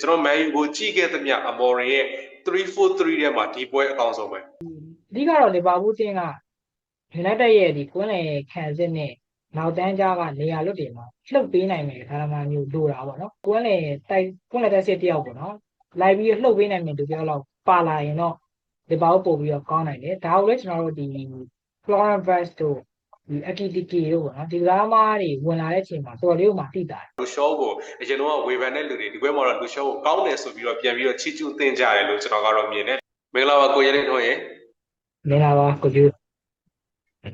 ကျွန်တော်မန်ယူကိုကြည့်ခဲ့သမျှအမော်ရင်ရဲ့343ထဲမှာဒီပွဲအကောင်းဆုံးပဲအဓိကတော့လီဗာပူးတင်းကယူနိုက်တက်ရဲ့ဒီကွင်းလယ်ခံစစ်နဲ့နောက်တန်းကြားကနေရာလွတ်တွေမှာလှုပ်ပေးနိုင်မယ်ခါရမာမျိုးလိုတာပေါ့နော်ကွင်းလယ်တိုက်ကွင်းလယ်တက်စစ်တယောက်ပေါ့နော်လိုက်ပြီးလှုပ်ပေးနိုင်မယ်သူပြောတော့ပါလာရင်တော့လီဗာပူးပို့ပြီးတော့ကောင်းနိုင်တယ်ဒါကိုလည်းကျွန်တော်တို့ဒီ Florent Vest တို့ ဒီ Akitiki တို့ပေါ့နော်ဒီကားမားတွေဝင်လာတဲ့အချိန်မှာတော်တော်လေးကိုမှတိတာလူရှောကိုအရင်တော့ဝေဖန်တဲ့လူတွေဒီပွဲမှာတော့လူရှောကိုကောင်းတယ်ဆိုပြီးတော့ပြန်ပြီးတော့ချီးကျူးသင်ကြတယ်လို့ကျွန်တော်ကတော့မြင်တယ်မင်္ဂလာပါကိုရဲလေးထွန်းရေမင်္ဂလာပါကိုကျူ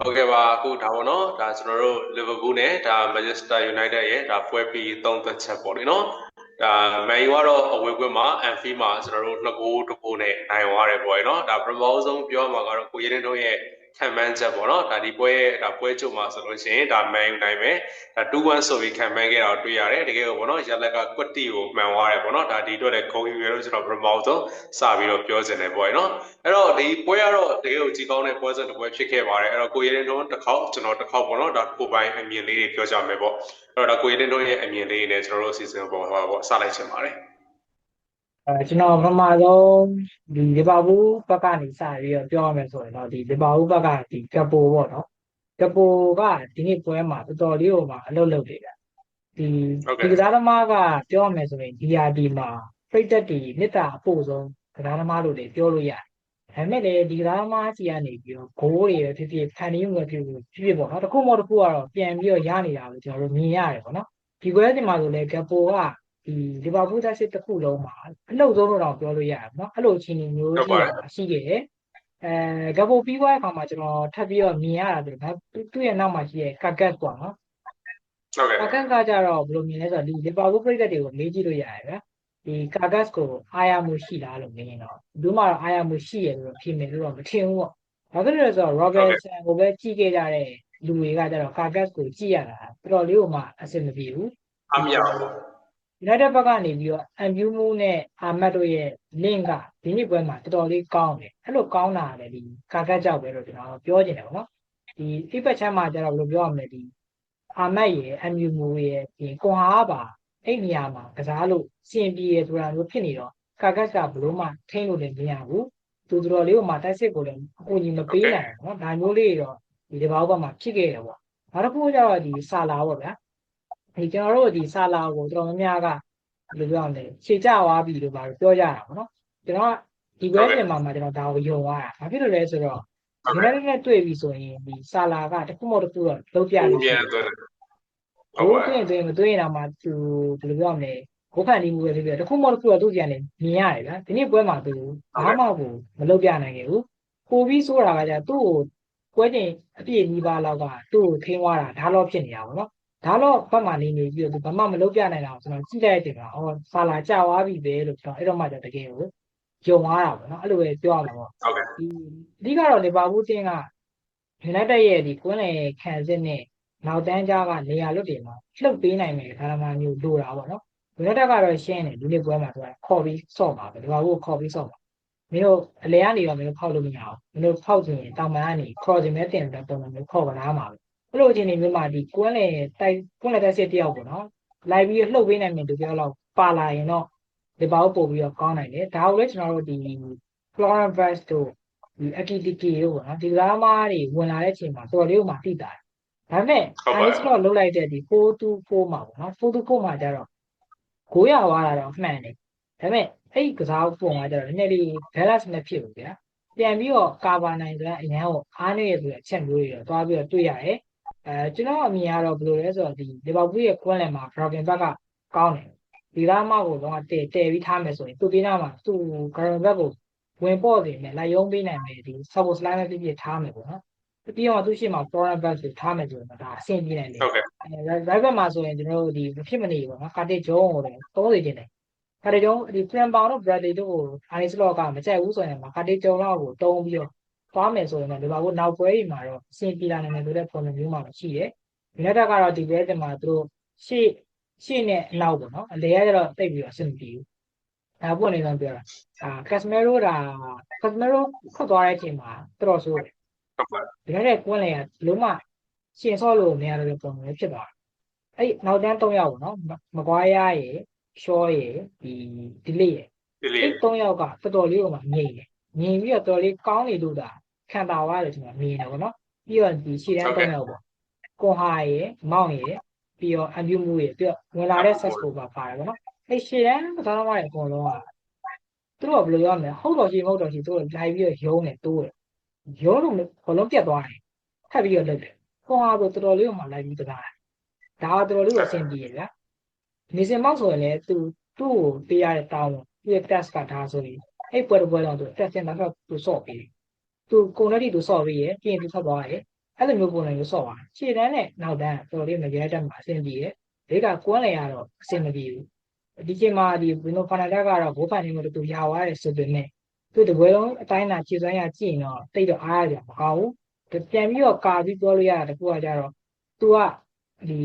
ဟုတ်ကဲ့ပါအခုဒါပေါ့နော်ဒါကျွန်တော်တို့လီဗာပူးနဲ့ဒါ Manchester United ရဲ့ဒါပွဲပြီးသုံးသက်ချက်ပေါ့လေနော်ဒါမန်ယူကတော့အဝေးကွင်းမှာ Anfield မှာကျွန်တော်တို့နှစ်ဂိုးတစ်ဂိုးနဲ့နိုင်သွားတယ်ပေါ့လေနော်ဒါပထမဆုံးပြောမှာကတော့ကိုရဲလေးထွန်းရဲ့ ခံမှန်းချက်ပေါ့နော်ဒါဒီပွဲရဲ့ဒါပွဲချုပ်မှာဆိုလို့ရှိရင်ဒါမန်ယူနိုင်မယ်ဒါ2-1ဆိုပြီးခံမှန်းခဲ့တာကိုတွေ့ရတယ်တကယ်ကိုပေါ့နော်ရလက်ကကွက်တီကိုမှန်သွားတယ်ပေါ့နော်ဒါဒီအတွက်လည်းဂုဏ်ယူရလို့ကျွန်တော်ပထမဆုံးစပြီးတော့ပြောချင်တယ်ပေါ့နော်အဲ့တော့ဒီပွဲကတော့တကယ်ကိုကြီးကောင်းတဲ့ပွဲစဉ်တစ်ပွဲဖြစ်ခဲ့ပါတယ်အဲ့တော့ကိုရဲတင်တို့တစ်ခေါက်ကျွန်တော်တစ်ခေါက်ပေါ့နော်ဒါကိုပိုင်အမြင်လေးတွေပြောကြမယ်ပေါ့အဲ့တော့ဒါကိုရဲတင်တို့ရဲ့အမြင်လေးတွေနဲ့ကျွန်တော်တို့စီစဉ်ပေါ်ဟောပေါ့စလိုက်ချင်ပါတယ် အဲကျွန်တော်ပထမဆုံးဒီလီဗာပူးဘက်ကနေစပြီးတော့ပြောရမယ်ဆိုရင်တော့ဒီလီဗာပူးဘက်ကဒီကပိုပေါ့နော်ကပိုကဒီနေ့ပွဲမှာတော်တော်လေးဟိုမှာအလုပ်လုပ်နေတာဒီဒီကစားသမားကပြောရမယ်ဆိုရင် DRD မှာဖိတ်သက်တီမေတ္တာအဖို့ဆုံးကစားသမားလို့လည်းပြောလို့ရတယ်ဒါပေမဲ့လည်းဒီကစားသမားကြီးကနေပြီးတော့ဂိုးတွေပဲဖြစ်ဖြစ်ဖန်တီးမှုပဲဖြစ်ဖြစ်ဖြစ်ဖြစ်ပေါ့နော်တစ်ခုမှတစ်ခုကတော့ပြန်ပြီးတော့ရနေတာလို့ကျွန်တော်တို့မြင်ရတယ်ပေါ့နော်ဒီကွဲဒီမှာဆိုလည်းကပိုက ဒီလီဗာပူးသက်စစ်တစ်ခုလုံးမှာအလုပ်ဆုံးလို့တော့ပြောလို့ရတယ်ပေါ့နော်အဲ့လိုအခြေအနေမျိုးရှိတာရှိခဲ့တယ်အဲဂပိုပြီးသွားတဲ့အခါမှာကျွန်တော်ထပ်ပြီးတော့မြင်ရတာဆိုတော့သူ့ရဲ့နောက်မှာရှိတဲ့ကာကတ်ပေါ့နော်ဟုတ်ကဲ့ကာကတ်ကကြတော့ဘယ်လိုမြင်လဲဆိုတော့ဒီလီဗာပူးပြည်သက်တွေကိုမေးကြည့်လို့ရတယ်ဗျာဒီကာကတ်ကိုအားရမှုရှိလားလို့မင်းတော့ဘူးမှတော့အားရမှုရှိရလို့တော့ဖြစ်မယ်လို့တော့မထင်ဘူးပေါ့ဘာဖြစ်လို့လဲဆိုတော့ Robertson ကိုပဲကြည့်ခဲ့ကြတဲ့လူတွေကကြတော့ကာကတ်ကိုကြည့်ရတာတော်တော်လေးကိုမှအဆင်မပြေဘူးအမြောက်ပေါ့ United ဘက်ကနေပြီးတော့ MU မူနဲ့အာမတ်တို့ရဲ့ link ကဒီနေ့ပွဲမှာတော်တော်လေးကောင်းတယ်အဲ့လိုကောင်းတာလည်းဒီကာကတ်ကြောက်ပဲလို့ကျွန်တော်ပြောချင်တယ်ပေါ့နော်ဒီ feedback ချမ်းမှာကျတော့ဘယ်လိုပြောရမလဲဒီအာမတ်ရဲ့ MU မူရဲ့ဒီကွန်ဟာပါအဲ့နေရာမှာကစားလို့စင်ပြေရဆိုတာမျိုးဖြစ်နေတော့ကာကတ်ကဘလို့မှထိန်းလို့လည်းမရဘူးသူတော်လေးကမှတိုက်စစ်ကိုလည်းအကူအညီမပေးနိုင်ဘူးနော်ဒါမျိုးလေးတော့ဒီဒီဘောက်ဘက်မှာဖြစ်ခဲ့တယ်ပေါ့နောက်တစ်ခုကျတော့ဒီဆာလာပေါ့ဗျာ ဒီကျွန်တော်တို့ဒီဆာလာကိုတော်တော်များများကဘယ်လိုပြောရမလဲခြေကျသွားပြီလို့ပါပြောကြတာပေါ့နော်ကျွန်တော်ကဒီဘက်ပြင်မှာမှာကျွန်တော်ဒါကိုယုံသွားတာဘာဖြစ်လို့လဲဆိုတော့ဒီနေ့နဲ့တွေ့ပြီဆိုရင်ဒီဆာလာကတစ်ခုမှတစ်ခုတော့လုံးပြလို့ပြန်သွင်းတယ်ဘိုးတွေ့ရင်တွေ့ရင်မတွေ့ရင်တော့မှသူဘယ်လိုပြောရမလဲဘိုးဖန်ဒီမှုပဲဖြစ်ဖြစ်တစ်ခုမှတစ်ခုတော့သူ့ကြံနေမြင်ရတယ်ဗျာဒီနေ့ပွဲမှာသူဘာမှကိုမလုပ်ပြနိုင်ခဲ့ဘူးပိုပြီးဆိုတာကじゃသူ့ကိုပွဲတင်အပြည့်နီးပါးလောက်ကသူ့ကိုထိန်းသွားတာဒါတော့ဖြစ်နေတာပေါ့နော် ဒါတော့ဘက်မှနေနေပြီးတော့သူဘာမှမလုပ်ပြနိုင်တာကိုကျွန်တော်ကြည့်လိုက်တဲ့အခါအော်ဆာလာကြာသွားပြီပဲလို့ကျွန်တော်အဲ့တော့မှကျတကယ်ကိုယုံသွားတာပေါ့နော်အဲ့လိုပဲပြောရမှာပေါ့ဟုတ်ကဲ့ဒီအဓိကတော့လီဗာပူးတင်းကယူနိုက်တက်ရဲ့ဒီကွင်းလယ်ခံစစ်နဲ့နောက်တန်းကြားကနေရာလွတ်တွေမှာလှုပ်ပေးနိုင်မယ်ခါရမာမျိုးလိုတာပေါ့နော်ယူနိုက်တက်ကတော့ရှင်းတယ်ဒီနေ့ပွဲမှာသူကခေါ်ပြီးဆော့ပါပဲလီဗာပူးကိုခေါ်ပြီးဆော့ပါမင်းတို့အလဲကနေတော့မင်းတို့ဖောက်လို့မရအောင်မင်းတို့ဖောက်ချင်ရင်တောင်ပန်းကနေ crossing မဲ့တင်တဲ့ပုံစံမျိုးခေါ်ပါလားမှာပဲ အဲ့လိုအခြေအနေမျိုးမှာဒီကွန်းလေတိုက်ကွန်းလေတိုက်စစ်တယောက်ပေါ့နော်လိုက်ပြီးလှုပ်ပေးနိုင်မယ်သူပြောတော့ပါလာရင်တော့ဒီဘောက်ပို့ပြီးတော့ကောင်းနိုင်တယ်ဒါကိုလည်းကျွန်တော်တို့ဒီ Florent Vest တို့ဒီ Akitiki တို့ပေါ့နော်ဒီကားမားတွေဝင်လာတဲ့အချိန်မှာတော်တော်လေးကိုမှတိတာတယ်ဒါပေမဲ့ Ice တော့လှုပ်လိုက်တဲ့ဒီ424မှာပေါ့နော်424မှာကျတော့900သွားတာတော့မှန်တယ်ဒါပေမဲ့အဲ့ဒီကစားပုံကကျတော့နည်းနည်းလေး balance မဖြစ်ဘူးဗျာပြန်ပြီးတော့ cover နိုင်တဲ့အရင်ကအားနေရဆိုတဲ့အချက်မျိုးတွေတော့သွားပြီးတော့တွေ့ရတယ် အဲကျွန်တော်အမြင်ကတော့ဘယ်လိုလဲဆိုတော့ဒီလီဗာပူးရဲ့ကွန်းလန်မှာ Broken Back ကကောင်းတယ်ဒီလားမကိုတော့တဲတဲပြီးထားမယ်ဆိုရင်သူပြင်းနာမှာသူ Broken Back ကိုဝင်ပေါ့နေမယ်လိုက်ရုံးပေးနိုင်မယ်ဒီ Support Slide နဲ့ပြပြထားမယ်ပေါ့နော်ပြီးတော့သူရှိမှာ Broken Back ကိုထားမယ်ဆိုရင်ဒါအဆင်ပြေနိုင်တယ်ဟုတ်ကဲ့အဲ right back မှာဆိုရင်ကျွန်တော်တို့ဒီမဖြစ်မနေပေါ့နော်ကာတစ်ဂျုံးကိုလည်းသုံးနေခြင်းတယ်ကာတစ်ဂျုံးဒီ Plan Pound တို့ Bradley တို့ကို Anis Lock ကမကြိုက်ဘူးဆိုရင်မှာကာတစ်ဂျုံးလောက်ကိုတုံးပြီးတော့ သွားမယ်ဆိုရင်လည်းဒီပါကိုနောက်ပွဲကြီးမှာတော့အဆင်ပြေလာနိုင်တယ်ဆိုတဲ့ပုံစံမျိုးမှာရှိတယ်ဒီနေ့တက်ကတော့ဒီဘဲတင်မှာသူတို့ရှေ့ရှေ့နဲ့အနောက်ပေါ့နော်အလေကကျတော့တိတ်ပြီးတော့အဆင်မပြေဘူးဒါပွင့်နေတော့ပြောတာအာကက်စမဲရိုဒါကက်စမဲရိုခွတ်သွားတဲ့အချိန်မှာတော်တော်ဆိုးတယ်ဟုတ်ပါဒီနေ့တဲ့ကွန်းလေကလုံးဝရှင်ဆော့လို့မရတဲ့ပုံစံမျိုးဖြစ်သွားတယ်အဲ့နောက်တန်း၃ယောက်ပေါ့နော်မကွာရရေရှောရယ်ဒီဒီလေးရယ်ဒီလေအဲ့သုံးယောက်ကတော်တော်လေးကိုမှငြိမ်တယ်ငြိမ်ပြီးတော့တော်တော်လေးကောင်းနေလို့ဒါ ခံတာသွားတယ်ကျွန်တော်မြင်တယ်ပေါ့နော်ပြီးတော့ဒီရှေ့တန်းသုံးယောက်ပေါ့ကွန်ဟာရယ်မောင်ရယ်ပြီးတော့အန်ပြူမှုရယ်ပြီးတော့ဝင်လာတဲ့ set score ပါပါတယ်ပေါ့နော်အဲ့ရှေ့တန်းကစားသမားတွေအကုန်လုံးကသူတို့ကဘယ်လိုပြောမလဲဟုတ်တော်ရှိမဟုတ်တော်ရှိသူတို့လိုက်ပြီးတော့ယုံတယ်တိုးတယ်ယုံလို့ဘလုံးပြတ်သွားတယ်ထပ်ပြီးတော့လုပ်တယ်ကွန်ဟာဆိုတော်တော်လေးကိုမှလိုက်ပြီးတကားဒါကတော်တော်လေးကိုအဆင်ပြေရဗျာနေစင်မောက်ဆိုရင်လည်းသူသူ့ကိုပေးရတဲ့တောင်းသူ့ရဲ့ test ကဒါဆိုရင်အဲ့ပွဲတစ်ပွဲတော့သူ test တင်တော့သူစော့ပေးတယ် သူကုန်လက်တီသူစော့ပေးရပြင်သူဆက်သွားတယ်အဲ့လိုမျိုးပုံစံမျိုးစော့သွားခြေတန်းနဲ့နောက်တန်းတော်တော်လေးမရဲတတ်မှာအဆင်ပြေတယ်ဒီကကွန်းလေရတော့အဆင်မပြေဘူးဒီချိန်မှာဒီဘီနိုဖာနာတက်ကတော့ဘိုးဖန်နေလို့သူရသွားတယ်ဆိုပေမဲ့သူတပွဲလုံးအတိုင်းသာခြေစွမ်းရကြည့်ရင်တော့တိတ်တော့အားရကြမကောင်းဘူးပြန်ပြီးတော့ကာပြီးပြောလို့ရတာတကူကကြတော့သူကဒီ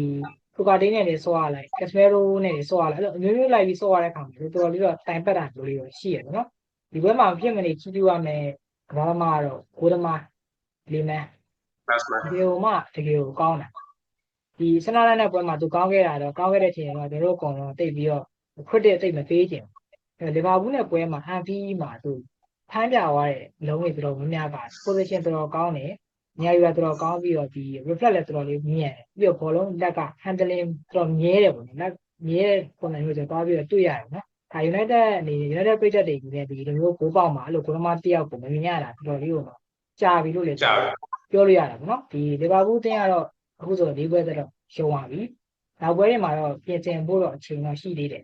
ကိုကာတင်းနဲ့နေစောရလိုက်ကက်စမဲရိုနဲ့နေစောရလိုက်အဲ့လိုအမျိုးမျိုးလိုက်ပြီးစောရတဲ့ခါမှာတော်တော်လေးတော့တိုင်ပတ်တာမျိုးလေးတော့ရှိရတယ်နော်ဒီဘက်မှာဖြစ်မနေချီးကျူးရမယ် ကဘာမှတော့ကိုဒမလီမန် that's man တကယ်ကိုမှတကယ်ကိုကောင်းတာဒီစနာလန်တဲ့ပွဲမှာသူကောင်းခဲ့တာတော့ကောင်းခဲ့တဲ့ချိန်တော့ကျွန်တော်တို့အကုန်လုံးတိတ်ပြီးတော့ credit တိတ်မပေးချင်ဘူးအဲလီဗာပူးနဲ့ပွဲမှာအန်ဖီမှာသူဖမ်းပြသွားတဲ့လုံးဝတော်တော်များများပါ position တော်တော်ကောင်းတယ်ညရီကတော်တော်ကောင်းပြီးတော့ဒီ reflect လည်းတော်တော်လေးမြင်တယ်ပြီးတော့ဘောလုံးလက်က handling တော်တော်မြဲတယ်ပေါ့နော်လက်မြဲတဲ့ပုံစံမျိုးကျွန်တော်ပြီးတော့တွေ့ရတယ်နော် ဒါ United အနေနဲ့ United ပြည့်တဲ့တွေကြီးနဲ့ဒီလိုမျိုးကိုပေါက်မှာအဲ့လိုကိုလမတယောက်ကိုမမြင်ရတာတော်တော်လေးကိုကြာပြီလို့လည်းကြာပြီပြောလို့ရတာပေါ့နော်ဒီလီဗာပူးအသင်းကတော့အခုဆို၄ပွဲသက်တော့ရှုံးသွားပြီနောက်ပွဲတွေမှာတော့ပြင်ဆင်ဖို့တော့အချိန်တော့ရှိသေးတယ်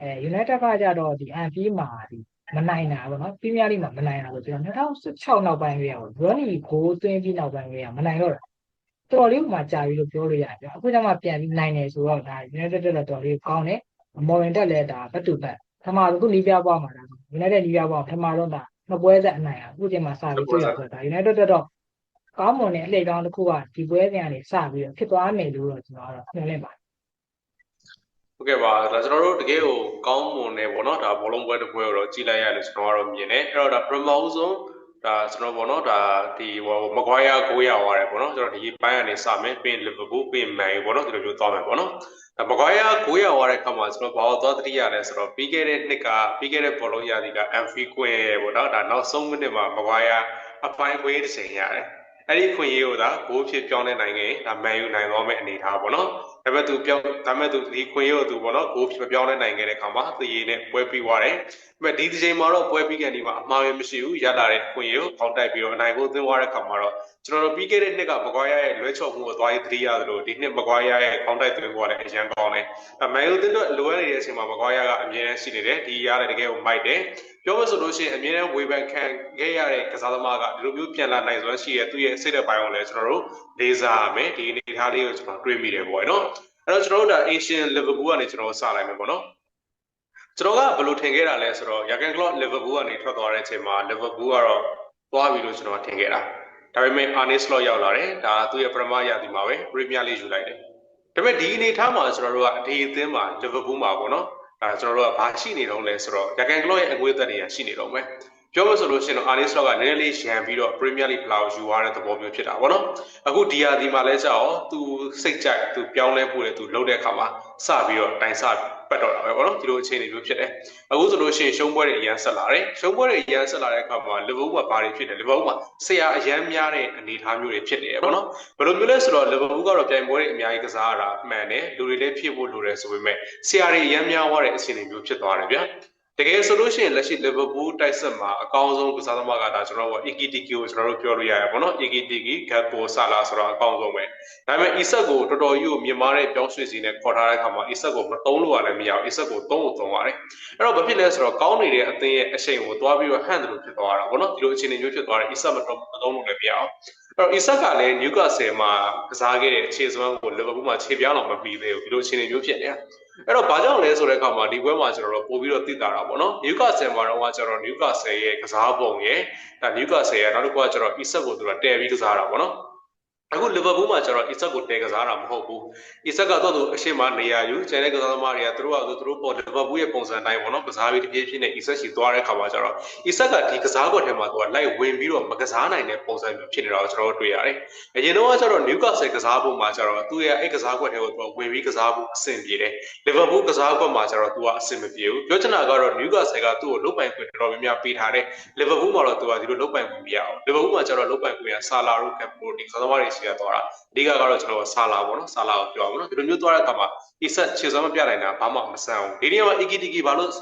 အဲ United ကကြတော့ဒီ Anfield မှာဒီမနိုင်တာပေါ့နော် Premier League မှာမနိုင်တာဆိုကျွန်တော်2016နောက်ပိုင်းရွေးရအောင် Ronnie ကိုသွင်းပြီးနောက်ပိုင်းရွေးရမနိုင်တော့တာတော်တော်လေးမှကြာပြီလို့ပြောလို့ရတယ်ဗျအခုကျမှပြန်ပြီးနိုင်တယ်ဆိုတော့ဒါ United တက်တော့တော်တော်လေးကောင်းတယ်မော်ရင်တက်လည်းဒါဘတ်တူဘတ်ပ ထမဆုံးသူနီးပြပွားမှာဒါ United နီးပြပွားပထမဆုံးဒါနှစ်ပွဲသက်အနိုင်อ่ะအခုချိန်မှာစပြီးတွေ့ရဆိုတာဒါ United တက်တော့ကောင်းမွန်တဲ့အလှည့်ကောင်းတစ်ခုကဒီပွဲစဉ်ကနေစပြီးတော့ဖြစ်သွားမယ်လို့တော့ကျွန်တော်ကတော့ညွှန်လင့်ပါတယ်ဟုတ်ကဲ့ပါဒါကျွန်တော်တို့တကယ်ကိုကောင်းမွန်နေပေါ့နော်ဒါဘောလုံးပွဲတစ်ပွဲကိုတော့ကြည်လိုက်ရလို့ကျွန်တော်ကတော့မြင်တယ်အဲ့တော့ဒါပရမောဆုံး ဒါကျွန်တော်ပေါ့နော်ဒါဒီဟိုမကွာယာ900သွားတယ်ပေါ့နော်ကျွန်တော်ဒီပိုင်းကနေစမယ်ပြီးလီဗာပူးပြီးမန်ယူပေါ့နော်ဒီလိုမျိုးသွားမယ်ပေါ့နော်ဒါမကွာယာ900သွားတဲ့ခါမှာကျွန်တော်ဘာလို့သွားတတိယလဲဆိုတော့ပြီးခဲ့တဲ့နှစ်ကပြီးခဲ့တဲ့ဘောလုံးရာသီက MV ကွင်းပေါ့နော်ဒါနောက်ဆုံးမိနစ်မှာမကွာယာအပိုင်းခွေးတစ်ချိန်ရတယ်အဲ့ဒီခွင့်ရေးကိုဒါဂိုးဖြစ်ပြောင်းလဲနိုင်ခဲ့ဒါမန်ယူနိုင်သွားမယ့်အနေအထားပေါ့နော် ဒါပေမဲ့သူပြောင်းဒါပေမဲ့သူဒီခွင့်ရေးကိုသူပေါ့နော်ဂိုးဖြစ်မပြောင်းလဲနိုင်ခဲ့တဲ့ခါမှာသူရေးနဲ့ပွဲပြီးသွားတယ်ဒါပေမဲ့ဒီဒီချိန်မှာတော့ပွဲပြီးကန်ဒီမှာအမှားရမရှိဘူးရလာတဲ့ခွင့်ရေးကိုပေါက်တိုက်ပြီးတော့အနိုင်ကိုသွင်းသွားတဲ့ခါမှာတော့ကျွန်တော်တို့ပြီးခဲ့တဲ့နှစ်ကမကွာယာရဲ့လွဲချော်မှုကိုသွားရေးသတိရသလိုဒီနှစ်မကွာယာရဲ့ကောင်းတိုက်သွင်းသွားတဲ့အရန်ကောင်းတယ်ဒါမန်ယူတင်တော့လိုအပ်နေတဲ့အချိန်မှာမကွာယာကအမြဲတမ်းရှိနေတယ်ဒီရတဲ့တကယ်ကိုမိုက်တယ် ပြောမဆိုလို့ရှိရင်အမြဲတမ်းဝေဖန်ခံခဲ့ရတဲ့ကစားသမားကဒီလိုမျိုးပြန်လာနိုင်စွမ်းရှိရဲ့သူ့ရဲ့စိတ်သက်ပိုင်းကိုလည်းကျွန်တော်တို့လေးစားရမယ်ဒီအနေအထားလေးကိုကျွန်တော်တွေးမိတယ်ပေါ့နော်အဲ့တော့ကျွန်တော်တို့ဒါ Asian Liverpool ကနေကျွန်တော်စလိုက်မယ်ပေါ့နော်ကျွန်တော်ကဘယ်လိုထင်ခဲ့တာလဲဆိုတော့ Jurgen Klopp Liverpool ကနေထွက်သွားတဲ့အချိန်မှာ Liverpool ကတော့သွားပြီလို့ကျွန်တော်ထင်ခဲ့တာဒါပေမဲ့ Arne Slot ရောက်လာတယ်ဒါသူ့ရဲ့ပထမရာသီမှာပဲ Premier League ယူလိုက်တယ်ဒါပေမဲ့ဒီအနေအထားမှာကျွန်တော်တို့ကဒီအသင်းမှာ Liverpool မှာပေါ့နော် အဲကျွန်တော်တို့ကဘာရှိနေတော့လဲဆိုတော့ Jurgen Klopp ရဲ့အငွေသက်တွေကရှိနေတော့မယ်ပြောလို့ဆိုလို့ရှိရင်တော့ Arne Slot ကနည်းနည်းလေးရန်ပြီးတော့ Premier League ဖလောက်ယူရတဲ့သဘောမျိုးဖြစ်တာပေါ့နော်အခုဒီယာဒီမှာလဲကြောက်သူစိတ်ကြိုက်သူပြောင်းလဲဖို့လေသူလုပ်တဲ့အခါမှာစပြီးတော့တိုင်စ ပတ်တော့တာပဲပေါ့နော်ဒီလိုအခြေအနေမျိုးဖြစ်တယ်အခုဆိုလို့ရှိရင်ရှုံးပွဲတွေအရန်ဆက်လာတယ်ရှုံးပွဲတွေအရန်ဆက်လာတဲ့အခါမှာလီဗာပူးကဘာတွေဖြစ်တယ်လီဗာပူးကဆရာအရန်များတဲ့အနေအထားမျိုးတွေဖြစ်နေတယ်ပေါ့နော်ဘယ်လိုမျိုးလဲဆိုတော့လီဗာပူးကတော့ပြိုင်ပွဲတွေအများကြီးကစားရတာမှန်တယ်လူတွေလည်းဖြစ်ဖို့လိုတယ်ဆိုပေမဲ့ဆရာတွေအရန်များသွားတဲ့အခြေအနေမျိုးဖြစ်သွားတယ်ဗျာ တကယ်ဆိုလို့ရှိရင်လက်ရှိ Liverpool တိုက်စစ်မှာအကောင်းဆုံးကစားသမားကဒါကျွန်တော်တို့ EKTK ကိုကျွန်တော်တို့ပြောလို့ရတယ်ပေါ့နော် EKTK Gakpo Salah ဆိုတော့အကောင်းဆုံးပဲဒါပေမဲ့ Isak ကိုတော်တော်ကြီးကိုမြင်မာတဲ့ပြောင်းရွှေ့စီနဲ့ခေါ်ထားတဲ့အခါမှာ Isak ကိုမသုံးလို့ရလည်းမရဘူး Isak ကိုသုံးဖို့သုံးရတယ်အဲ့တော့ဘာဖြစ်လဲဆိုတော့ကောင်းနေတဲ့အသင်းရဲ့အရှိန်ကိုသွားပြီးတော့ဟန့်တယ်လို့ဖြစ်သွားတာပေါ့နော်ဒီလိုအခြေအနေမျိုးဖြစ်သွားတယ် Isak မသုံးမသုံးလို့လည်းမရအောင်အဲ့တော့ Isak ကလည်း Newcastle မှာကစားခဲ့တဲ့အခြေစွမ်းကို Liverpool မှာခြေပြောင်းအောင်မပြီးသေးဘူးဒီလိုအခြေအနေမျိုးဖြစ်နေတာ အဲ့တော့ဘာကြောင့်လဲဆိုတဲ့အခါမှာဒီပွဲမှာကျွန်တော်တို့ပို့ပြီးတော့သိတာတာပေါ့နော် Newcastle မှာတော့ကျွန်တော် Newcastle ရဲ့ကစားပုံရဲ့ဒါ Newcastle ရဲ့နောက်တစ်ခုကကျွန်တော် Isak ကိုသူကတည်ပြီးကစားတာပေါ့နော် အခုလီဗာပူးမှာကျတော့အီဆက်ကိုတဲကစားတာမဟုတ်ဘူးအီဆက်ကတော့သူအရှိမနေရာယူကျန်တဲ့ကစားသမားတွေကသူတို့ကသူတို့ပေါ်လီဗာပူးရဲ့ပုံစံတိုင်းပေါ့နော်ကစားပြီးတပြေးပြေးနဲ့အီဆက်ရှိသွားတဲ့ခါမှာကျတော့အီဆက်ကဒီကစားကွက်ထဲမှာသူကလိုက်ဝင်ပြီးတော့မကစားနိုင်တဲ့ပုံစံမျိုးဖြစ်နေတာကိုကျွန်တော်တို့တွေ့ရတယ်အရင်တော့ကျတော့နျူကာဆယ်ကစားဖို့မှာကျတော့သူရဲ့အဲ့ကစားကွက်ထဲကိုသူကဝင်ပြီးကစားဖို့အဆင်ပြေတယ်လီဗာပူးကစားကွက်မှာကျတော့သူကအဆင်မပြေဘူးပြောချင်တာကတော့နျူကာဆယ်ကသူ့ကိုလုတ်ပိုင်ခွင့်တော်တော်များများပေးထားတယ်လီဗာပူးမှာတော့သူကဒီလိုလုတ်ပိုင်ခွင့်မရအောင်လီဗာပူးမှာကျတော့လုတ်ပိုင်ခွင့်ကဆာလာရိုကပ်ပိုဒီကစားသမားတွေရှိရသွားတာအဓိကကတော့ကျွန်တော်ဆာလာပေါ့နော်ဆာလာကိုပြောအောင်နော်ဒီလိုမျိုးသွားတဲ့အခါမှာအီဆက်ခြေစွမ်းမပြနိုင်တာဘာမှမဆန်းဘူးဒီနေရာမှာအီကီတီကီဘာလို့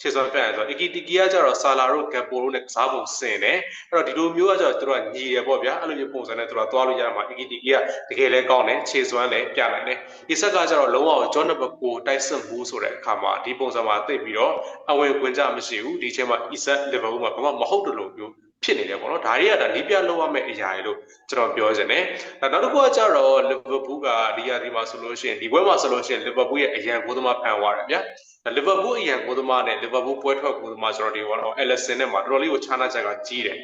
ခြေစွမ်းပြရဆိုတော့အီကီတီကီကကျတော့ဆာလာတို့ဂက်ပိုတို့နဲ့ကစားပုံစင်တယ်အဲ့တော့ဒီလိုမျိုးကကျတော့သူတို့ကညီတယ်ပေါ့ဗျာအဲ့လိုမျိုးပုံစံနဲ့သူတို့ကသွားလို့ရမှာအီကီတီကီကတကယ်လဲကောင်းတယ်ခြေစွမ်းလည်းပြနိုင်တယ်အီဆက်ကကျတော့လုံးဝဂျော့နံပါတ်9တိုက်စစ်မှုဆိုတဲ့အခါမှာဒီပုံစံမှာသိပြီးတော့အဝင်ခွင့်ကြမရှိဘူးဒီချိန်မှာအီဆက်လီဗာပူးမှာဘာမှမဟုတ်တယ်လို့မျိုး ဖြစ်နေတယ်ပေါ့နော်ဒါတွေကဒါနီးပြလောက်ရမယ့်အရာတွေလို့ကျွန်တော်ပြောချင်တယ်နောက်တစ်ခုကကျတော့လီဗာပူးကဒီရာဒီမှာဆိုလို့ရှိရင်ဒီပွဲမှာဆိုလို့ရှိရင်လီဗာပူးရဲ့အရန်ကိုသမားဖန်သွားတယ်ဗျာလီဗာပူးအရန်ကိုသမားနဲ့လီဗာပူးပွဲထွက်ကိုသမားကျွန်တော်ဒီဘောတော့အယ်လဆင်နဲ့မှာတော်တော်လေးကိုခြားနာချက်ကကြီးတယ်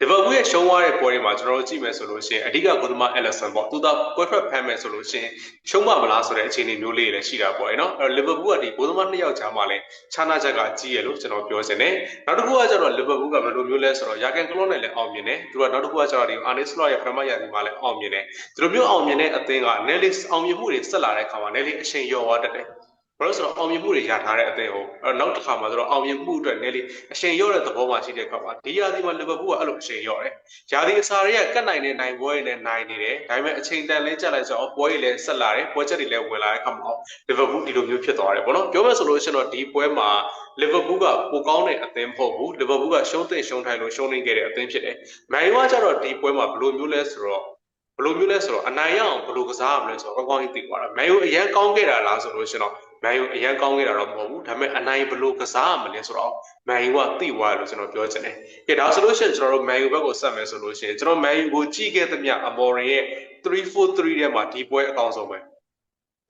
လီဗာပူးရဲ့ရှုံးသွားတဲ့ပွဲတွေမှာကျွန်တော်တို့ကြည့်မယ်ဆိုလို့ရှိရင်အဓိကကိုသမားအယ်လဆန်ပေါ့သူသာပွဲထွက်ဖမ်းမယ်ဆိုလို့ရှိရင်ရှုံးမမလားဆိုတဲ့အခြေအနေမျိုးလေးတွေလည်းရှိတာပေါ့နော်အဲ့တော့လီဗာပူးကဒီကိုသမားနှစ်ယောက်ကြားမှာလည်းခြားနာချက်ကကြီးရလို့ကျွန်တော်ပြောချင်တယ်နောက်တစ်ခုကကျတော့လီဗာပူးကဘယ်လိုမျိုးလဲဆိုတော့ယာကန်ကလော့နဲ့လည်းအောင်မြင်တယ်သူကနောက်တစ်ခုကကျတော့ဒီအာနီစလော့ရဲ့ပထမရာသီမှာလည်းအောင်မြင်တယ်ဒီလိုမျိုးအောင်မြင်တဲ့အသင်းကနယ်လီအောင်မြင်မှုတွေဆက်လာတဲ့အခါမှာနယ်လီအချိန်ရောသွားတတ်တယ် ဘာလို့ဆိုတော့အောင်မြင်မှုတွေရထားတဲ့အသင်းဟုတ်အဲ့နောက်တစ်ခါမှာဆိုတော့အောင်မြင်မှုအတွက်နည်းလေးအချိန်ရော့တဲ့သဘောမှရှိတဲ့အခါမှာဒီရာသီမှာလီဗာပူးကအဲ့လိုအချိန်ရော့တယ်။ရာသီအစားတွေကကတ်နိုင်တဲ့နိုင်ပွဲတွေနဲ့နိုင်နေတယ်။ဒါပေမဲ့အချိန်တန်လေးကြက်လိုက်ဆိုတော့ပွဲတွေလည်းဆက်လာတယ်။ပွဲချက်တွေလည်းဝင်လာတဲ့အခါမှာလီဗာပူးဒီလိုမျိုးဖြစ်သွားတယ်ပေါ့နော်။ပြောမယ်ဆိုလို့ရှိရင်တော့ဒီပွဲမှာလီဗာပူးကပိုကောင်းတဲ့အသင်းမဟုတ်ဘူး။လီဗာပူးကရှုံးသိရှုံးထိုင်လို့ရှုံးနေခဲ့တဲ့အသင်းဖြစ်တယ်။မန်ယူကကျတော့ဒီပွဲမှာဘယ်လိုမျိုးလဲဆိုတော့ဘယ်လိုမျိုးလဲဆိုတော့အနိုင်ရအောင်ဘယ်လိုကစားရမလဲဆိုတော့ကောင်းကောင်းသိသွားတာ။မန်ယူအရန်ကောင်းခဲ့တာလားဆိုလို့ရှိရင်တော့ မန်ယူအရန်ကောင်းခဲ့တာတော့မဟုတ်ဘူးဒါပေမဲ့အနိုင်ဘလို့ကစားရမလဲဆိုတော့မန်ယူကသိသွားတယ်လို့ကျွန်တော်ပြောချင်တယ်။ကဲဒါဆိုလို့ရှိရင်ကျွန်တော်တို့မန်ယူဘက်ကိုဆက်မယ်ဆိုလို့ရှိရင်ကျွန်တော်မန်ယူကိုကြည့်ခဲ့သမျှအမော်ရင်ရဲ့343ထဲမှာဒီပွဲအကောင်းဆုံးပဲ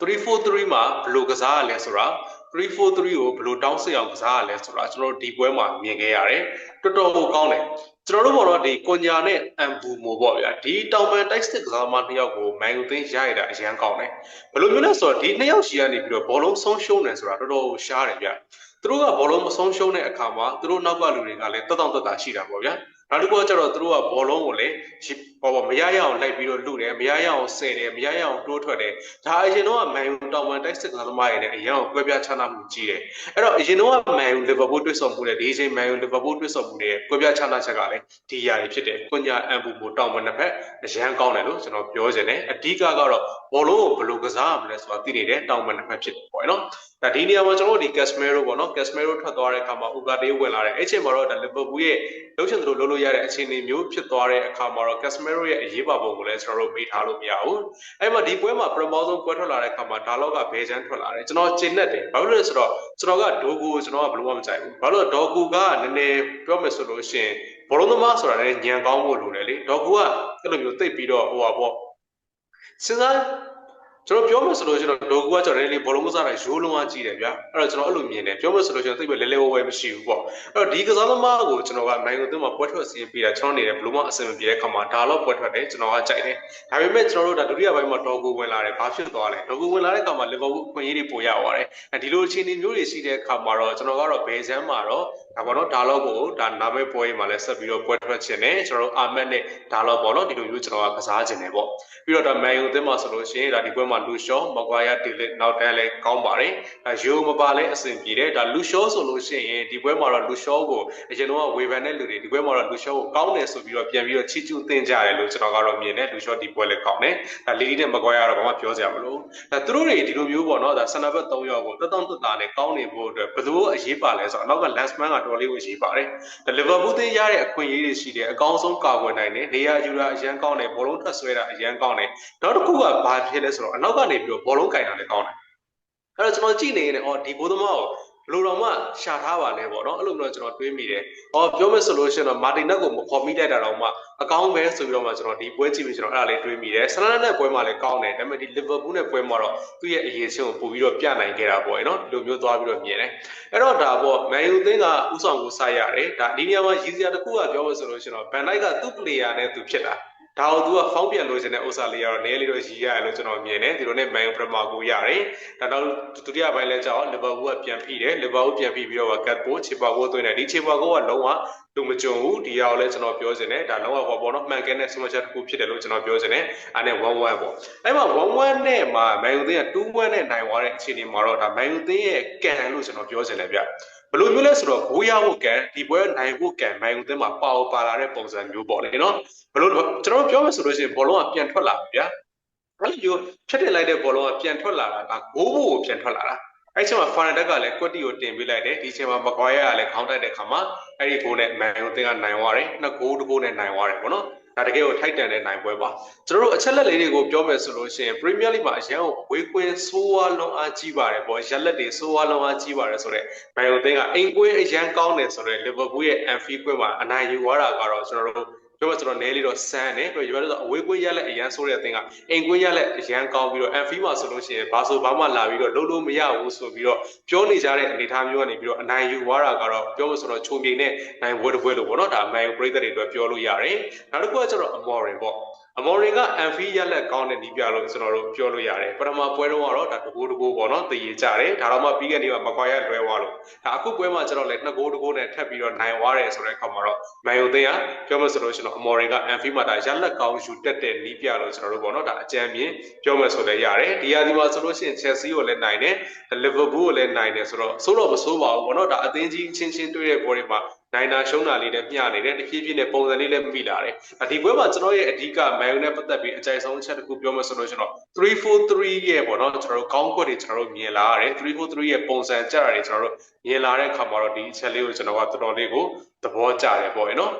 343မှာဘလို့ကစားရလဲဆိုတာ343ကိုဘလို့တောင်းစစ်အောင်ကစားရလဲဆိုတာကျွန်တော်တို့ဒီပွဲမှာမြင်ခဲ့ရတယ်တော်တော်ကိုကောင်းတယ် ကျွန်တော်တို့ဘောတော့ဒီကွန်ညာနဲ့အမ်ဘူမိုပေါ့ဗျာဒီတောင်ပန်တိုက်စစ်ကစားမနှစ်ယောက်ကိုမန်ယူသိန်းရရတာအရန်ကောင်းတယ်ဘယ်လိုမျိုးလဲဆိုတော့ဒီနှစ်ယောက်ရှီကနေပြီးတော့ဘောလုံးဆုံးရှုံးတယ်ဆိုတာတော်တော်ရှားတယ်ဗျာသူတို့ကဘောလုံးမဆုံးရှုံးတဲ့အခါမှာသူတို့နောက်ကလူတွေကလည်းတက်တောင့်တက်တာရှိတာပေါ့ဗျာ နောက်တစ်ခုကကျတော့သူတို့ကဘောလုံးကိုလည်းဟောမရရအောင်လိုက်ပြီးတော့လူတယ်မရရအောင်ဆယ်တယ်မရရအောင်တိုးထွက်တယ်ဒါအရင်တော့မန်ယူတောင်ဝန်တိုက်စစ်ကစားသမားတွေနဲ့အရင်ကကွဲပြားခြားနားမှုကြီးတယ်အဲ့တော့အရင်တော့မန်ယူလီဗာပူးတွေ့ဆုံမှုနဲ့ဒီအချိန်မန်ယူလီဗာပူးတွေ့ဆုံမှုနဲ့ကွဲပြားခြားနားချက်ကလည်းဒီຢာတွေဖြစ်တယ်ကွန်ညာအမ်ဘူမိုတောင်ဝန်တစ်ဖက်အရန်ကောင်းတယ်လို့ကျွန်တော်ပြောချင်တယ်အဓိကကတော့ဘောလုံးကိုဘယ်လိုကစားရမလဲဆိုတာသိနေတဲ့တောင်ဝန်တစ်ဖက်ဖြစ်တယ်ပေါ့နော်ဒါဒီနေရာမှာကျွန်တော်တို့ဒီ Casemiro ပေါ့နော် Casemiro ထွက်သွားတဲ့အခါမှာ Ugarte ဝင်လာတယ်အဲ့ချိန်မှာတော့ဒါ Liverpool ရဲ့လှုပ်ရှင်သလိုလုပ်လို့ရတဲ့အခြေအနေမျိုးဖြစ်သွားတဲ့အခါမှာတော့ Casemiro ရဲ့အရေးပါပုံကိုလည်းကျွန်တော်တို့မေးထားလို့မရဘူးအဲ့မှာဒီပွဲမှာပထမဆုံးပွဲထွက်လာတဲ့အခါမှာဒါလော့ကဘဲချမ်းထွက်လာတယ်ကျွန်တော်ကျင်နဲ့တယ်ဘာလို့လဲဆိုတော့ကျွန်တော်ကဒိုကူကျွန်တော်ကဘယ်လိုမှမကြိုက်ဘူးဘာလို့ဒေါ်ကူကနည်းနည်းပြောမယ်ဆိုလို့ရှိရင်ဘောလုံးသမားဆိုတာလည်းညံကောင်းဖို့လိုတယ်လေဒေါ်ကူကအဲ့လိုမျိုးသိပ်ပြီးတော့ဟိုပါပေါ့စဉ်းစား ကျွန်တော်ပြောမှဆိုလို့ရှိရင်တော့ဒိုကူကကျွန်တော်လည်းဘောလုံးကစားတာရိုးလုံးဝကြည့်တယ်ဗျာအဲ့တော့ကျွန်တော်အဲ့လိုမြင်တယ်ပြောမှဆိုလို့ရှိရင်သိပ်ပဲလဲလဲဝဲဝဲမရှိဘူးပေါ့အဲ့တော့ဒီကစားသမားကိုကျွန်တော်ကနိုင်ကိုသွင်းမှာပွဲထွက်စီးပေးတာကျွန်တော်နေတယ်ဘလို့မှအဆင်မပြေတဲ့ခါမှာဒါတော့ပွဲထွက်တယ်ကျွန်တော်ကကြိုက်တယ်ဒါပေမဲ့ကျွန်တော်တို့ဒါဒုတိယပိုင်းမှာဒေါ်ကူဝင်လာတယ်ဘာဖြစ်သွားလဲဒေါ်ကူဝင်လာတဲ့ခါမှာလီဗာပူးအခွင့်အရေးတွေပိုရသွားတယ်ဒီလိုအခြေအနေမျိုးတွေရှိတဲ့ခါမှာတော့ကျွန်တော်ကတော့ဘယ်ဆန်းမှာတော့ ဒါပေါ့နော်ဒါတော့ကိုဒါနာမည်ပွဲမှာလည်းဆက်ပြီးတော့ပွဲထွက်ခြင်းနဲ့ကျွန်တော်တို့အာမက်နဲ့ဒါတော့ပေါ့နော်ဒီလိုမျိုးကျွန်တော်ကကစားခြင်းနဲ့ပေါ့ပြီးတော့ဒါမန်ယူအသင်းမှာဆိုလို့ရှိရင်ဒါဒီပွဲမှာလူရှော့မကွာယာတီလက်နောက်တန်းလည်းကောင်းပါတယ်ဒါယိုမပါလည်းအဆင်ပြေတယ်ဒါလူရှော့ဆိုလို့ရှိရင်ဒီပွဲမှာတော့လူရှော့ကိုအရင်တော့ဝေဖန်တဲ့လူတွေဒီပွဲမှာတော့လူရှော့ကိုကောင်းတယ်ဆိုပြီးတော့ပြန်ပြီးတော့ချီးကျူးသင်ကြတယ်လို့ကျွန်တော်ကတော့မြင်တယ်လူရှော့ဒီပွဲလည်းကောင်းတယ်ဒါလီလီနဲ့မကွာယာတော့ဘာမှပြောစရာမလိုဒါသူတို့တွေဒီလိုမျိုးပေါ့နော်ဒါဆန်နဘတ်3ယောက်ကိုတက်တောင့်တက်တာနဲ့ကောင်းနေဖို့အတွက်ဘယ်လိုအရေးပါလဲဆိုတော့အနောက်က Lansman ကတော်လေးကိုရေးပါတယ်ဒါလီဗာပူးသင်းရတဲ့အခွင့်အရေးတွေရှိတယ်အကောင်းဆုံးကာကွယ်နိုင်တယ်နေရာယူတာအရန်ကောင်းတယ်ဘောလုံးထပ်ဆွဲတာအရန်ကောင်းတယ်နောက်တစ်ခုကဘာဖြစ်လဲဆိုတော့အနောက်ကနေပြီးတော့ဘောလုံးကင်တာလည်းကောင်းတယ်အဲ့တော့ကျွန်တော်ကြည့်နေရင်အော်ဒီဘိုးသမားကို ဘလိုတော့မှရှာထားပါလဲပေါ့နော်အဲ့လိုမျိုးကျွန်တော်တွေးမိတယ်။အော်ပြောမယ်ဆိုလို့ရှိရင်တော့မာတင်နက်ကိုမခေါ်မိလိုက်တာတော့မှအကောင်းပဲဆိုပြီးတော့မှကျွန်တော်ဒီပွဲကြည့်ပြီးကျွန်တော်အဲ့ဒါလေးတွေးမိတယ်။ဆလာနဲ့ပွဲမှာလည်းကောင်းတယ်။ဒါပေမဲ့ဒီလီဗာပူးနဲ့ပွဲမှာတော့သူ့ရဲ့အရေးချင်းကိုပို့ပြီးတော့ပြနိုင်ခဲ့တာပေါ့နော်။ဒီလိုမျိုးသွားပြီးတော့မြင်တယ်။အဲ့တော့ဒါပေါ့မန်ယူသင်းကဥဆောင်ကိုစိုက်ရတယ်။ဒါဒီနေရာမှာရည်စရာတစ်ခုကပြောမယ်ဆိုလို့ရှိရင်တော့ဘန်ဒိုက်ကသူ့ပလေယာနဲ့သူဖြစ်တာ။ ဒါကိုသူကဖောင်းပြန်လို့ရှင်တဲ့ဥစ္စာလေးကတော့နည်းလေးတော့ရည်ရတယ်လို့ကျွန်တော်မြင်တယ်ဒီလိုနဲ့မန်ယူပရမာကိုရတယ်ဒါတော့ဒုတိယပိုင်းလဲကြောက်လီဗာပူးကပြန်ဖိတယ်လီဗာပူးပြန်ဖိပြီးတော့ကတ်ပိုချေပါကိုသွင်းတယ်ဒီချေပါကိုကလုံးဝလူမကြုံဘူးဒီရောက်လဲကျွန်တော်ပြောစင်တယ်ဒါလုံးဝဟောပေါ့နော်မှန်ကန်တဲ့စမချက်တစ်ခုဖြစ်တယ်လို့ကျွန်တော်ပြောစင်တယ်အဲ့နဲ့1-1ပေါ့အဲ့မှာ1-1နဲ့မှာမန်ယူသင်းက2-1နဲ့နိုင်သွားတဲ့အခြေအနေမှာတော့ဒါမန်ယူသင်းရဲ့ကန်လို့ကျွန်တော်ပြောစင်တယ်ဗျ ဘလို့မျိုးလဲဆိုတော့ဂိုးရဖို့ကန်ဒီပွဲနိုင်ဖို့ကန်မန်ယူသင်းမှာပါဝပါလာတဲ့ပုံစံမျိုးပေါ့လေနော်ဘလို့ကျွန်တော်ပြောမယ်ဆိုလို့ရှိရင်ဘောလုံးကပြန်ထွက်လာပြီဗျာအဲ့လိုဖြတ်တင်လိုက်တဲ့ဘောလုံးကပြန်ထွက်လာတာဒါဂိုးဖို့ကိုပြန်ထွက်လာတာအဲ့ချိန်မှာဖာနတက်ကလည်းကွက်တီကိုတင်ပေးလိုက်တယ်ဒီချိန်မှာမကွာရကလည်းခေါင်းတိုက်တဲ့ခါမှာအဲ့ဒီဂိုးနဲ့မန်ယူသင်းကနိုင်သွားတယ်နှစ်ဂိုးတစ်ဂိုးနဲ့နိုင်သွားတယ်ပေါ့နော် ဒါတကယ်ကိုထိုက်တန်တဲ့နိုင်ပွဲပါကျွန်တော်တို့အချက်လက်လေးတွေကိုပြောမယ်ဆိုလို့ရှိရင် Premier League မှာအရန်ကိုဝေးကွင်းဆိုးဝါးလုံးအားကြီးပါတယ်ပေါ့ရက်လက်တွေဆိုးဝါးလုံးအားကြီးပါတယ်ဆိုတော့ဘိုင်ယိုသင်းကအိမ်ကွင်းအရန်ကောင်းတယ်ဆိုတော့ Liverpool ရဲ့ Anfield ကွင်းမှာအနိုင်ယူသွားတာကတော့ကျွန်တော်တို့ ပြောဆိုတော့နဲလေးတော့စမ်းတယ်ပြီးတော့ရွေးလို့အဝေးကွင်းရက်လက်အရန်ဆိုးတဲ့အသင်းကအိမ်ကွင်းရက်လက်အရန်ကောင်းပြီးတော့ Anfield မှာဆိုလို့ရှိရင်ဘာဆိုဘာမှလာပြီးတော့လုံးလုံးမရဘူးဆိုပြီးတော့ပြောနေကြတဲ့အနေအထားမျိုးကနေပြီးတော့အနိုင်ယူသွားတာကတော့ပြောလို့ဆိုတော့ချုံမြိန်နဲ့နိုင်ဝဲတစ်ပွဲလို့ပေါ့နော်ဒါမန်ယူပရိသတ်တွေအတွက်ပြောလို့ရတယ်နောက်တစ်ခုကကျတော့အမော်ရင်ပေါ့ အမော်ရင်ကအန်ဖီရက်လက်ကောင်းတဲ့နီးပြလို့ကျွန်တော်တို့ပြောလို့ရတယ်ပထမပွဲတော့ကတော့ဒါတကူတကူပေါ့နော်တည်ရကြတယ်ဒါတော့မှပြီးခဲ့တဲ့ကမကွာရလွဲသွားလို့ဒါအခုပွဲမှာကျွန်တော်လည်းနှစ်ကူတကူနဲ့ထပ်ပြီးတော့နိုင်သွားတယ်ဆိုတဲ့အခါမှာတော့မန်ယူသင်းကပြောမှဆိုလို့ရှိရင်အမော်ရင်ကအန်ဖီမှာဒါရက်လက်ကောင်းယူတက်တဲ့နီးပြလို့ကျွန်တော်တို့ပေါ့နော်ဒါအကြံပြင်းပြောမှဆိုလည်းရတယ်ဒီဟာဒီမှာဆိုလို့ရှိရင် Chelsea ကိုလည်းနိုင်တယ် Liverpool ကိုလည်းနိုင်တယ်ဆိုတော့ဆိုးတော့မဆိုးပါဘူးပေါ့နော်ဒါအသင်းကြီးချင်းချင်းတွေ့တဲ့ပွဲတွေမှာ နိုင်တာရှုံးတာလေးနဲ့မျှနေတယ်တဖြည်းဖြည်းနဲ့ပုံစံလေးလည်းမိလာတယ်ဒီပွဲမှာကျွန်တော်ရဲ့အဓိကမန်ယူနဲ့ပတ်သက်ပြီးအကြိုက်ဆုံးအချက်တစ်ခုပြောမှဆိုလို့ရှိရင်တော့343ရဲ့ပေါ့နော်ကျွန်တော်တို့ကောင်းကွက်တွေကျွန်တော်တို့မြင်လာရတယ်343ရဲ့ပုံစံကြတာတွေကျွန်တော်တို့မြင်လာတဲ့အခါမှာတော့ဒီအချက်လေးကိုကျွန်တော်ကတော်တော်လေးကိုသဘောကျတယ်ပေါ့နော်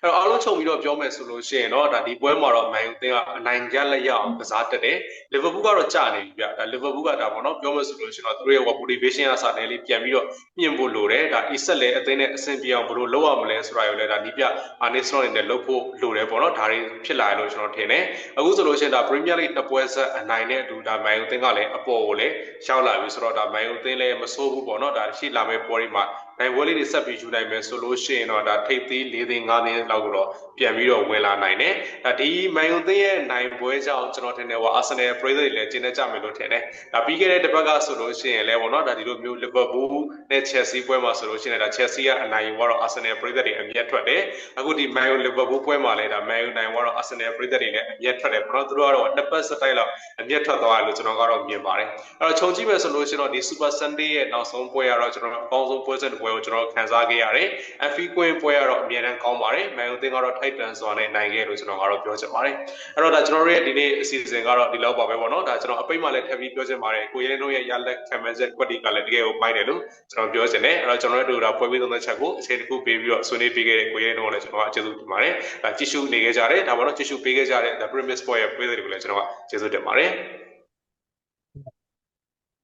အဲ့တော့အားလုံးချုပ်ပြီးတော့ပြောမယ်ဆိုလို့ရှိရင်တော့ဒါဒီပွဲမှာတော့မန်ယူသင်းကအနိုင်ရလက်ရအောင်ကစားတက်တယ်လီဗာပူးကတော့ကြာနေပြီဗျဒါလီဗာပူးကဒါပေါ့နော်ပြောမယ်ဆိုလို့ရှိရင်တော့သူတို့ရဲ့ motivation အစားနဲ့လေးပြန်ပြီးတော့မြင့်ဖို့လိုတယ်ဒါအီဆက်လည်းအသင်းနဲ့အဆင်ပြေအောင်ဘယ်လိုလုပ်ရမလဲဆိုတာကိုလည်းဒါနီးပြအာနေစလော့နေနဲ့လုပ်ဖို့လိုတယ်ပေါ့နော်ဒါတွေဖြစ်လာရလို့ကျွန်တော်ထင်တယ်အခုဆိုလို့ရှိရင်ဒါ Premier League နှစ်ပွဲဆက်အနိုင်နဲ့အတူဒါမန်ယူသင်းကလည်းအပေါ်ကိုလည်းရှောက်လာပြီဆိုတော့ဒါမန်ယူသင်းလည်းမဆိုးဘူးပေါ့နော်ဒါရှိလာမဲ့ပွဲတွေမှာ နိုင်ပွဲလေးတွေဆက်ပြီးယူနိုင်မယ်ဆိုလို့ရှိရင်တော့ဒါထိပ်သီး၄သိန်း၅သိန်းလောက်တော့ပြန်ပြီးတော့ဝင်လာနိုင်တယ်။ဒါဒီမန်ယူသင်းရဲ့နိုင်ပွဲကြောင့်ကျွန်တော်ထင်တယ်ဟိုအာဆင်နယ်ပရိသတ်တွေလည်းကျင်းနေကြမယ်လို့ထင်တယ်။ဒါပြီးခဲ့တဲ့တစ်ပတ်ကဆိုလို့ရှိရင်လည်းပေါ့နော်ဒါဒီလိုမျိုးလီဗာပူးနဲ့ချယ်ဆီပွဲမှာဆိုလို့ရှိရင်ဒါချယ်ဆီကအနိုင်ယူတော့အာဆင်နယ်ပရိသတ်တွေအမျက်ထွက်တယ်။အခုဒီမန်ယူလီဗာပူးပွဲမှာလည်းဒါမန်ယူနိုင်တော့အာဆင်နယ်ပရိသတ်တွေလည်းအမျက်ထွက်တယ်ပေါ့နော်။သူတို့ကတော့နှစ်ပတ်စတိုက်လောက်အမျက်ထွက်သွားတယ်လို့ကျွန်တော်ကတော့မြင်ပါတယ်။အဲ့တော့ခြုံကြည့်မယ်ဆိုလို့ရှိရင်တော့ဒီ Super Sunday ရဲ့နောက်ဆုံးပွဲကတော့ကျွန်တော်အကောင်းဆုံးပွဲစဉ်တစ်ပွဲကိုကျွန်တော်ခန်းစားခဲ့ရတယ်။ FI Queen ပွဲကတော့အမြဲတမ်းကောင်းပါတယ်။မန်ယူသင်းကတော့ Titan စွာနဲ့နိုင်ခဲ့လို့ကျွန်တော်ကတော့ပြောချင်ပါတယ်။အဲ့တော့ဒါကျွန်တော်တို့ရဲ့ဒီနေ့အစီအစဉ်ကတော့ဒီလောက်ပါပဲပေါ့နော်။ဒါကျွန်တော်အပိတ်မှလည်းထပ်ပြီးပြောချင်ပါတယ်။ကိုရဲတို့ရဲ့ရလက်ခံမဲ့ချက်ကွက်တီကလည်းတကယ်ကိုမိုက်တယ်လို့ကျွန်တော်ပြောချင်တယ်။အဲ့တော့ကျွန်တော်တို့ဒါပွဲပြီးသုံးတဲ့ချက်ကိုအချိန်တစ်ခုပေးပြီးတော့ဆွေးနွေးပေးခဲ့တဲ့ကိုရဲတို့လည်းကျွန်တော်ကကျေးဇူးတင်ပါတယ်။ဒါကြည့်ရှုနေခဲ့ကြတယ်။ဒါပေါ့နော်ကြည့်ရှုပေးခဲ့ကြတဲ့ The Premier Sport ရဲ့ပြည်သူတွေကိုလည်းကျွန်တော်ကကျေးဇူးတင်ပါတယ်။